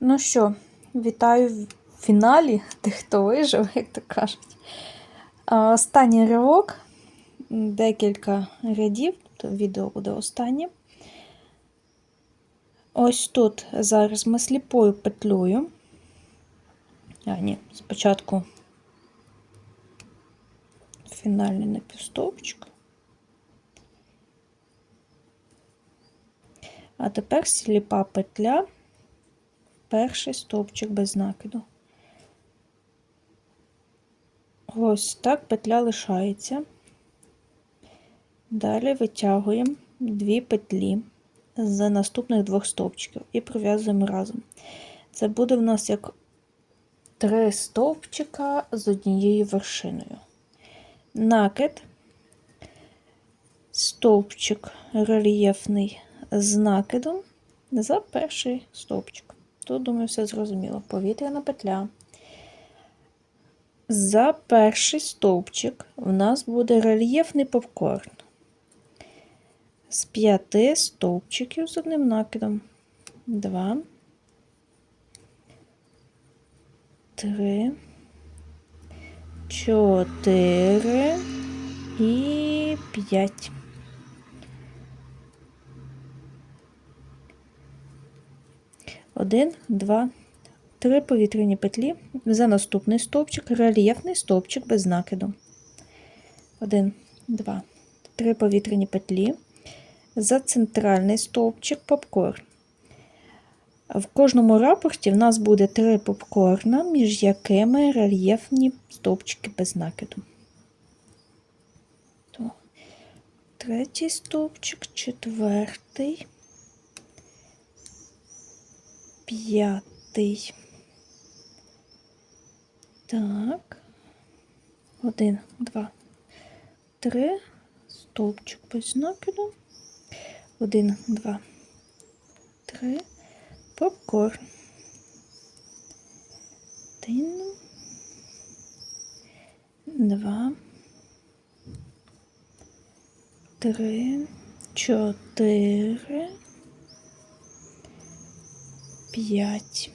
Ну що, вітаю в фіналі тих, хто вижив, як то кажуть. Останній ривок, декілька рядів, то відео буде останнє. Ось тут зараз ми сліпою петлею. А, ні, спочатку фінальний напівстовпчик. А тепер сліпа петля, перший стовпчик без накиду. Ось так петля лишається. Далі витягуємо дві петлі з наступних двох стовпчиків і пров'язуємо разом. Це буде в нас як три стовпчика з однією вершиною. Накид, стовпчик рельєфний з накидом за перший стовпчик. Тут, думаю, все зрозуміло. Повітряна петля. За перший стовпчик в нас буде рельєфний попкорн. З п'яти стовпчиків з одним накидом. Два. Три. Чотири і п'ять. Один, два, три повітряні петлі. За наступний стовпчик, рельєфний стовпчик без накиду. Один, два, три повітряні петлі. За центральний стовпчик попкорн. В кожному рапорті в нас буде три попкорна, між якими рельєфні стовпчики без накиду. Третій стовпчик, четвертий, п'ятий. Так. Один, два, три. Стовпчик без накиду. Один, два, три. Попкорн. Один. Два. Три. Чотири. П'ять.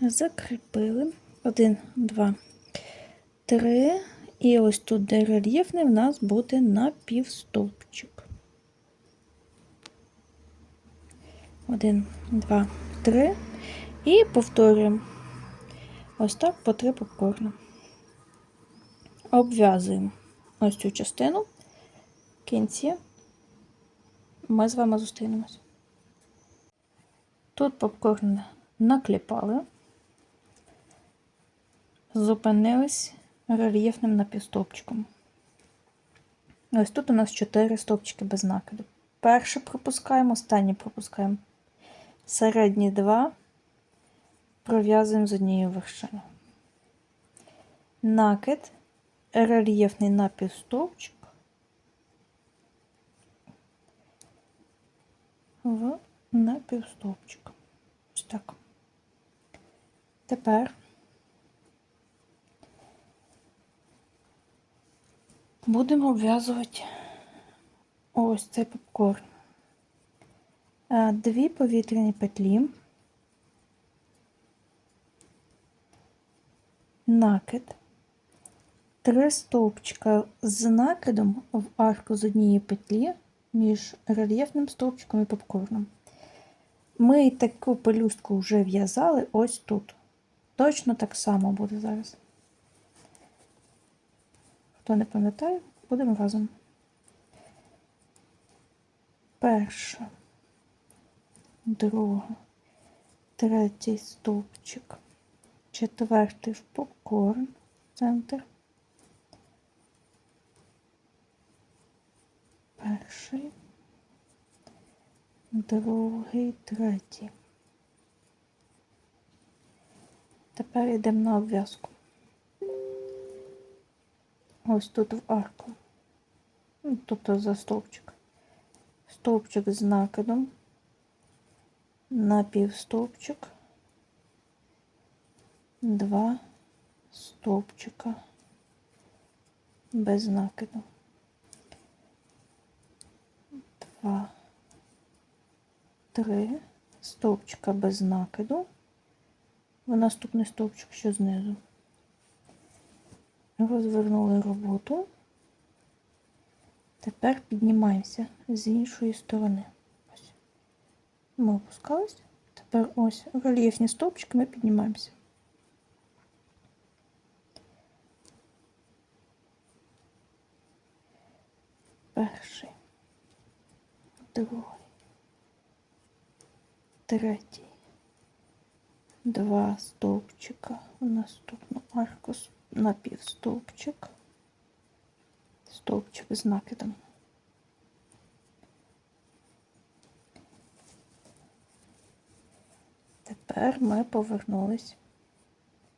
Закріпили. Один, два, три. І ось тут, де рельєфний, в нас буде напівстовпчик. Один, два, три. І повторюємо. Ось так по три попкорна. Обв'язуємо ось цю частину. Кінці ми з вами зустрінемось. Тут попкорн накліпали, зупинились рельєфним напівстовпчиком. Ось тут у нас 4 стовпчики без накиду. Перше пропускаємо, останнє пропускаємо. Середні два пров'язуємо з однією вершиною. Накид, рельєфний напівстовпчик в напівстовпчик. Ось так. Тепер будемо обв'язувати ось цей попкорн. Е, Дві повітряні петлі, накид, три стовпчика з накидом в арку з однієї петлі між рельєфним стовпчиком і попкорном. Ми таку пелюстку вже в'язали ось тут. Точно так само буде зараз. Хто не пам'ятає, будемо разом. Перша, друга, третій стовпчик, четвертий в попкорн, центр. Перший, другий, третій. Тепер йдемо на обв'язку. Ось тут в арку. Тобто за стовпчик. Стовпчик з накидом, напівстовпчик, два стовпчика без накиду. Два, три, стовпчика без накиду. В наступний стовпчик, що знизу. Розвернули роботу. Тепер піднімаємося з іншої сторони. Ми опускались. Тепер ось рельєфні стовпчики ми піднімаємося. Перший, другий, третій, два стовпчика в наступну арку напівстовпчик, стовпчик з накидом. Тепер ми повернулись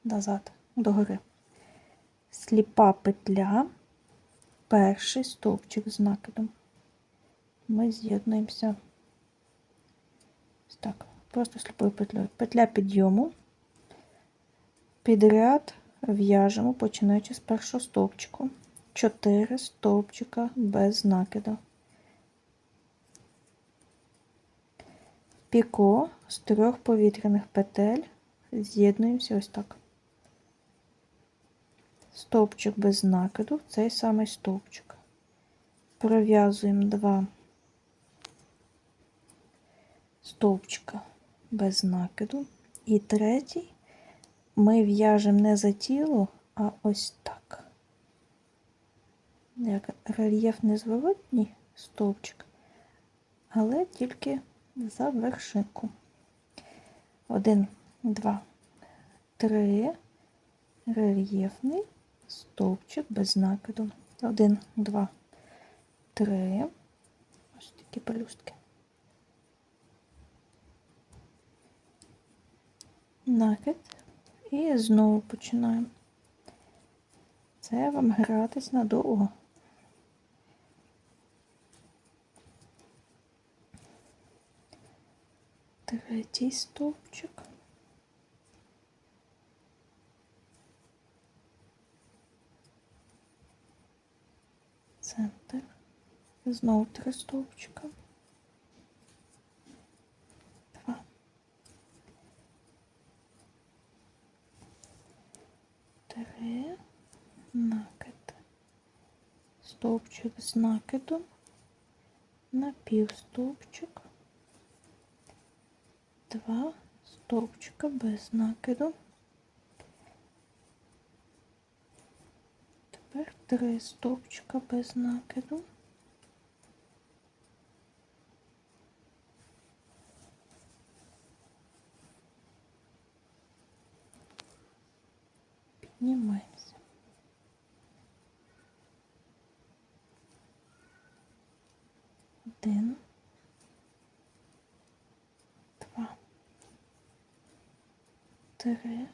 назад до гори. Сліпа петля, перший стовпчик з накидом. Ми з'єднуємося так, просто сліпою петлею. Петля підйому, підряд в'яжемо, починаючи з першого стовпчику. 4 стовпчика без накиду. Піко з трьох повітряних петель з'єднуємося ось так. Стовпчик без накиду цей самий стовпчик. Пров'язуємо два стовпчика без накиду. І третій ми в'яжемо не за тіло, а ось так. Як рельєф незворотній стовпчик, але тільки за вершинку. Один, два, три, рельєфний стовпчик без накиду. Один, два, три. Ось такі пелюстки. Накид. І знову починаємо. Це вам гратись надовго. Третій стовпчик. Центр. Знову три стовпчика. Два. Три. Накид. Стовпчик з накидом. Напівстовпчик. Два стовпчика без накиду. Тепер три стовпчика без накиду. Піднімаємося. Один. Два. Три.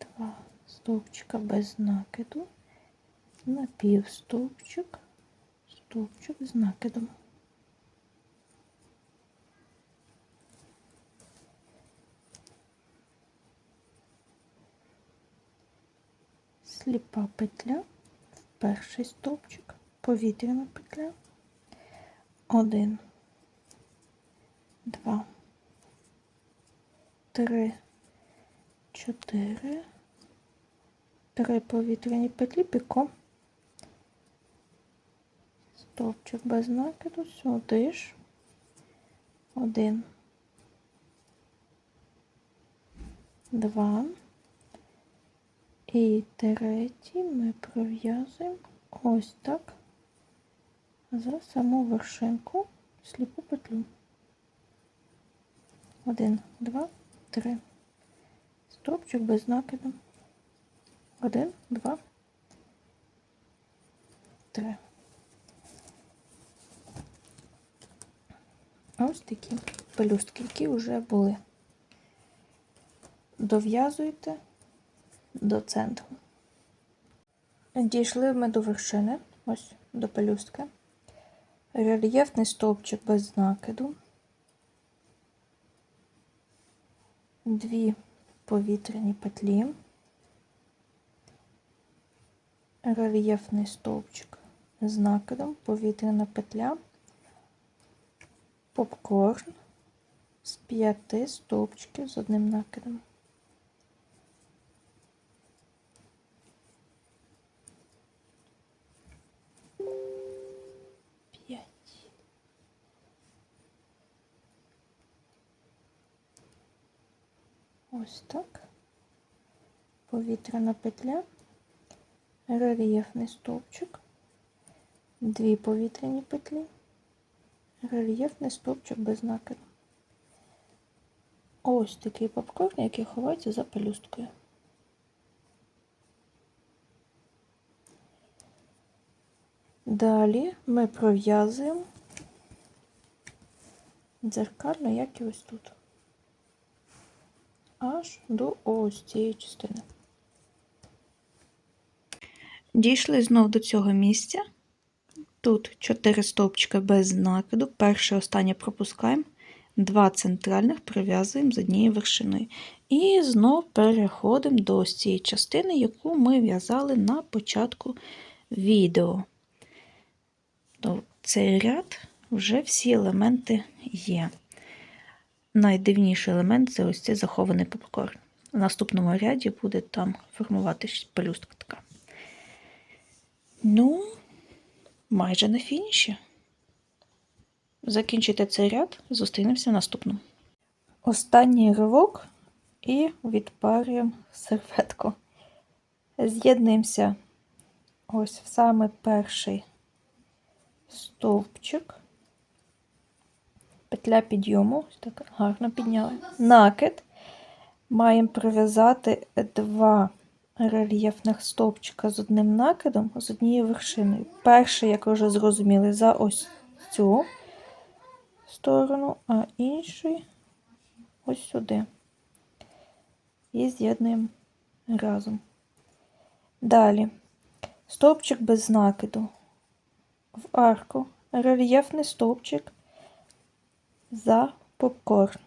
Два стовпчика без накиду. Напівстовпчик. Стовпчик з накидом. Сліпа петля перший стовпчик, повітряна петля. Один, два, три, чотири, три повітряні петлі піко. Стовпчик без накиду, сюди ж. Один, два. І третій ми пров'язуємо ось так за саму вершинку сліпу петлю. Один, два, три. Стовпчик без накиду. Один, два, три. Ось такі пелюстки, які вже були. Дов'язуйте до центру. Дійшли ми до вершини, ось до пелюстки. Рельєфний стовпчик без накиду. Дві повітряні петлі. Рельєфний стовпчик з накидом, повітряна петля, попкорн з п'яти стовпчиків з одним накидом. Ось так. Повітряна петля, рельєфний стовпчик, дві повітряні петлі, рельєфний стовпчик без накиду. Ось такий попкорн, який ховається за пелюсткою. Далі ми пров'язуємо дзеркально, як і ось тут. Аж до ось цієї частини. Дійшли знов до цього місця. Тут 4 стовпчика без накиду. Перше, останнє пропускаємо. Два центральних прив'язуємо з однією вершиною. І знов переходимо до ось цієї частини, яку ми в'язали на початку відео. Цей ряд вже всі елементи є. Найдивніший елемент це ось цей захований попкорн. В наступному ряді буде там формуватися пелюстка така. Ну, майже на фініші. Закінчуйте цей ряд, зустрінемося в наступному. Останній ривок і відпарюємо серветку. З'єднуємося ось в саме перший стовпчик. Петля підйому, так гарно підняли. Накид. Маємо прив'язати два рельєфних стовпчика з одним накидом, з однією вершиною. Перший, як ви вже зрозуміли, за ось цю сторону, а інший ось сюди. І з'єднуємо разом. Далі стовпчик без накиду. В арку рельєфний стовпчик за попкорн.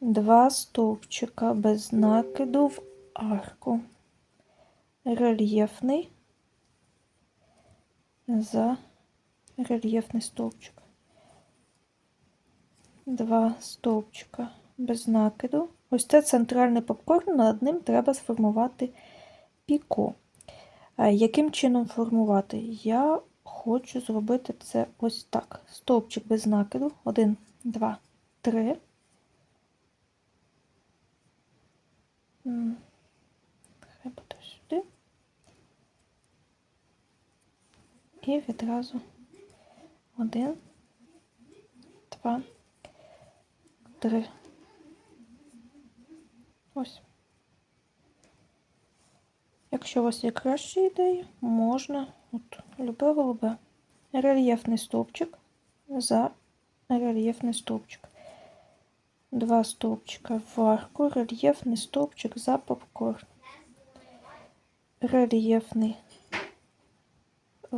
Два стовпчика без накиду в арку. Рельєфний за рельєфний стовпчик. Два стовпчика без накиду. Ось це центральний попкорн, над ним треба сформувати піко. Яким чином формувати? Я хочу зробити це ось так. Стовпчик без накиду. Один, два, три. М, Хай буде сюди. І відразу один, два, три. Ось. Якщо у вас є кращі ідеї, можна от, любе голубе. Рельєфний стовпчик за рельєфний стовпчик. Два стовпчика в арку, рельєфний стовпчик за попкорн. Рельєфний, е,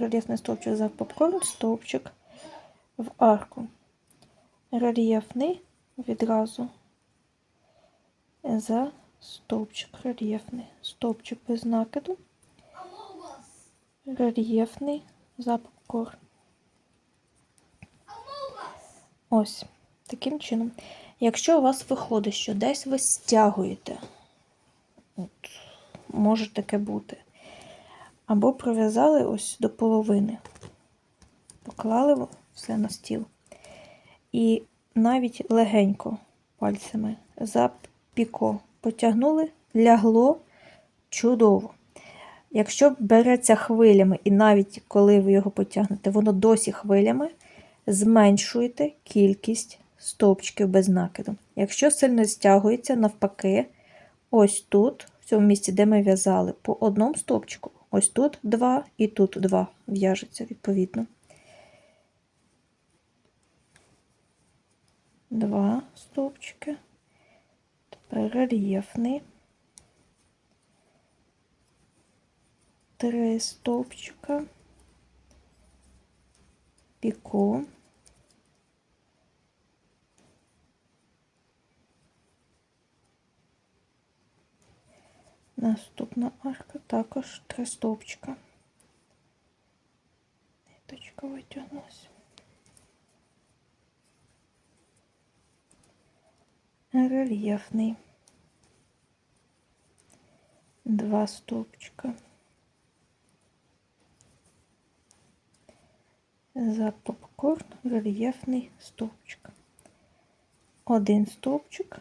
рельєфний стовпчик за попкорн, стовпчик в арку. Рельєфний відразу за стовпчик рельєфний, стовпчик без накиду, рельєфний за попкорн. Ось, таким чином. Якщо у вас виходить, що десь ви стягуєте, от, може таке бути, або пров'язали ось до половини, поклали все на стіл, і навіть легенько пальцями за піко потягнули, лягло чудово. Якщо береться хвилями, і навіть коли ви його потягнете, воно досі хвилями, зменшуйте кількість стовпчиків без накиду. Якщо сильно стягується, навпаки, ось тут, в цьому місці, де ми в'язали, по одному стовпчику, ось тут два і тут два в'яжеться відповідно. Два стовпчики. Тепер рельєфний. Три стовпчика. Піко. Наступна арка також три стовпчика. стовпчика витягнулася. Рельєфний. Два стовпчика. За попкорн рельєфний стовпчик. Один стовпчик.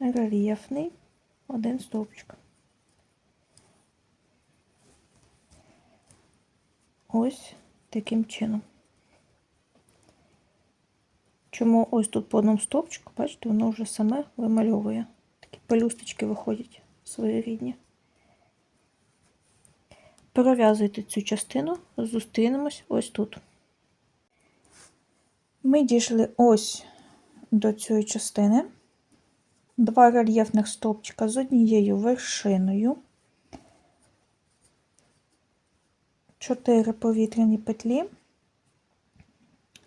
Рельєфний. Один стовпчик. Ось таким чином. Чому ось тут по одному стовпчику, бачите, воно вже саме вимальовує. Такі пелюсточки виходять своєрідні. Пров'язуйте цю частину, зустрінемось ось тут. Ми дійшли ось до цієї частини. Два рельєфних стовпчика з однією вершиною. 4 повітряні петлі,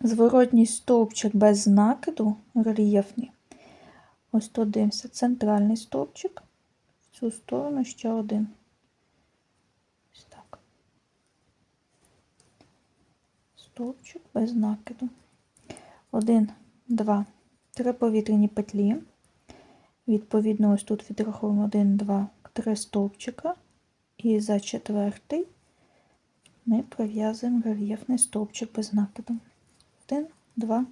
зворотній стовпчик без накиду, рельєфний. Ось тут дивимося, центральний стовпчик, в цю сторону ще один. Ось так. Стовпчик без накиду. Один, два, три повітряні петлі. Відповідно, ось тут відраховуємо 1, 2, 3 стовпчика. І за четвертий ми пров'язуємо рельєфний стовпчик без накиду. 1, 2,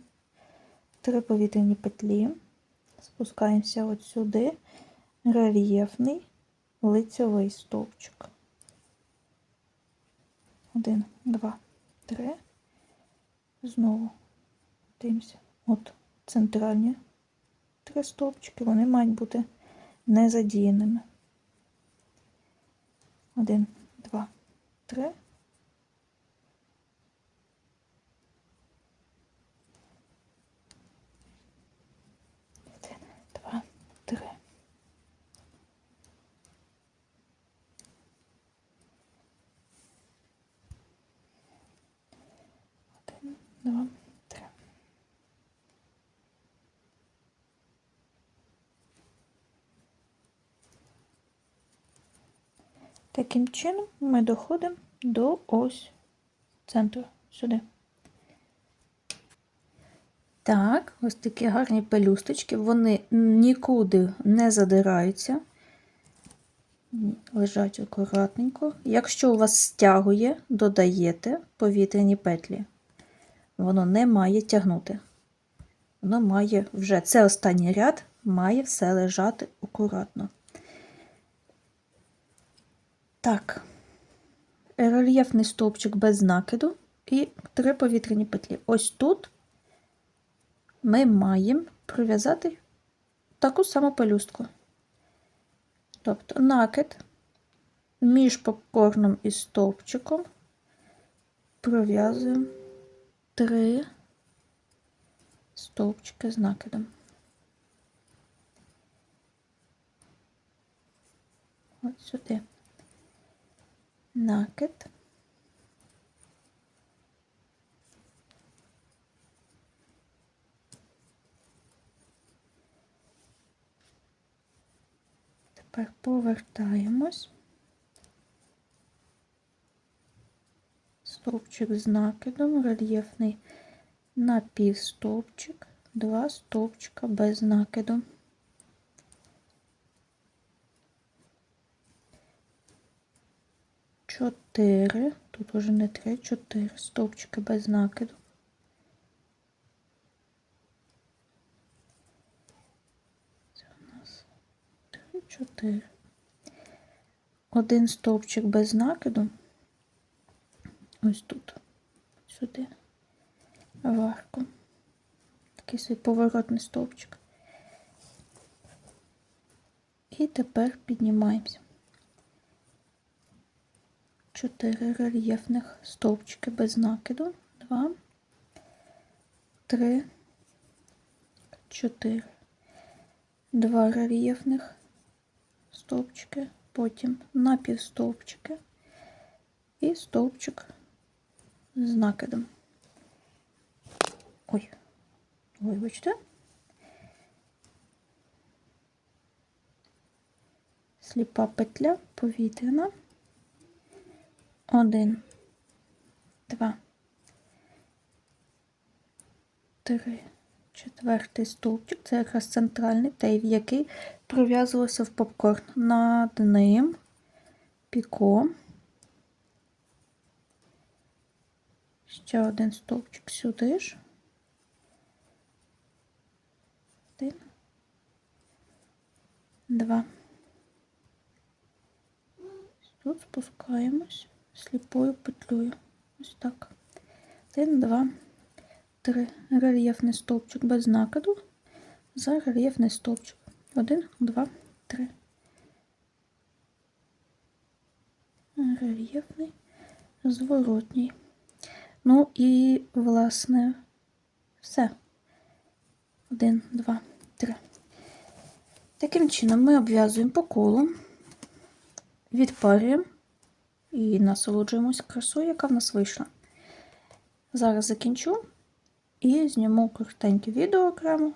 3 повітряні петлі. Спускаємося от сюди, рельєфний лицьовий стовпчик. 1, 2, 3. Знову дивимося. От центральні три стовпчики, вони мають бути незадіяними. 1, 2, 3. Два, три. Таким чином ми доходимо до ось центру сюди. Так, ось такі гарні пелюсточки, вони нікуди не задираються, лежать акуратненько. Якщо у вас стягує, додаєте повітряні петлі. Воно не має тягнути. Воно має вже це останній ряд, має все лежати акуратно. Так, рельєфний стовпчик без накиду і три повітряні петлі. Ось тут ми маємо прив'язати таку саму пелюстку. Тобто накид між попкорном і стовпчиком пров'язуємо три стовпчики з накидом. От сюди накид. Тепер повертаємось. Стовпчик з накидом, рельєфний напівстовпчик, два стовпчика без накиду. Чотири, тут уже не три, чотири стовпчики без накиду. Це у нас три, чотири. Один стовпчик без накиду. Ось тут, сюди, в. Такий свій поворотний стовпчик. І тепер піднімаємося. 4 рельєфних стовпчики без накиду. 2, 3, 4. Два рельєфних стовпчики, потім напівстовпчики і стовпчик з накидом. Ой, вибачте. Сліпа петля повітряна. Один, два, три, четвертий стовпчик. Це якраз центральний, той, який пров'язувався в попкорн. Над ним піком. Ще один стовпчик сюди ж. Один. Два. Тут спускаємось сліпою петлею. Ось так. Один, два, три. Рельєфний стовпчик без накиду. За рельєфний стовпчик. Один, два, три. Рельєфний, зворотній. Ну і, власне, все. Один, два, три. Таким чином ми обв'язуємо по колу, відпарюємо і насолоджуємося красою, яка в нас вийшла. Зараз закінчу і зніму коротеньке відео окремо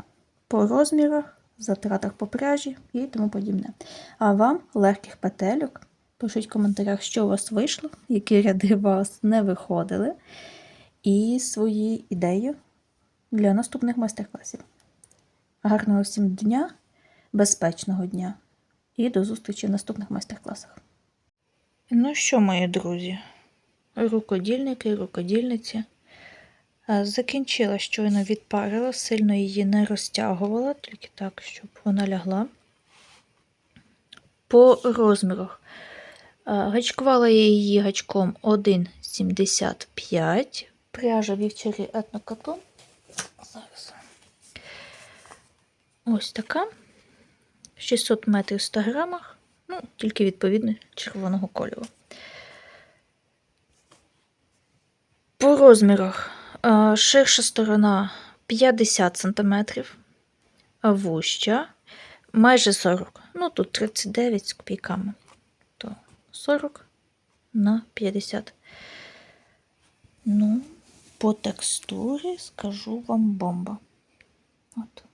по розмірах, затратах по пряжі і тому подібне. А вам легких петельок. Пишіть в коментарях, що у вас вийшло, які ряди у вас не виходили, і свої ідеї для наступних майстер-класів. Гарного всім дня, безпечного дня і до зустрічі в наступних майстер-класах. Ну що, мої друзі, рукодільники і рукодільниці. Е, Закінчила, щойно відпарила, сильно її не розтягувала, тільки так, щоб вона лягла. По розмірах. Е, Гачкувала я її гачком 1,75. Пряжа вівчарі етнокатон. Зараз. Ось така. 600 метрів в 100 грамах. Ну, тільки відповідно червоного кольору. По розмірах е, ширша сторона 50 см, а вуща майже 40 Ну, тут 39 з копійками. То 40 на 50. Ну, по текстурі скажу вам бомба. От.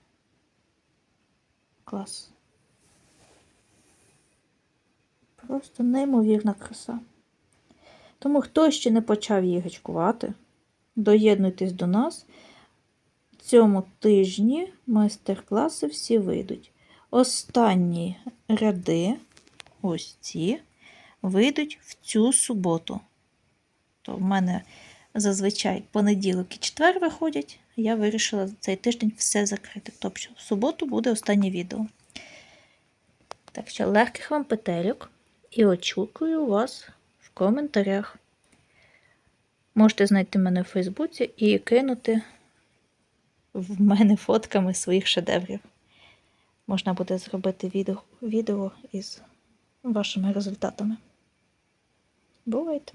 Клас. Просто неймовірна краса. Тому хто ще не почав її гачкувати, доєднуйтесь до нас. В цьому тижні майстер-класи всі вийдуть. Останні ряди, ось ці, вийдуть в цю суботу. То в мене зазвичай понеділок і четвер виходять. Я вирішила за цей тиждень все закрити. Тобто в суботу буде останнє відео. Так що легких вам петельок і очікую вас в коментарях. Можете знайти мене в Фейсбуці і кинути в мене фотками своїх шедеврів. Можна буде зробити відео, відео із вашими результатами. Бувайте!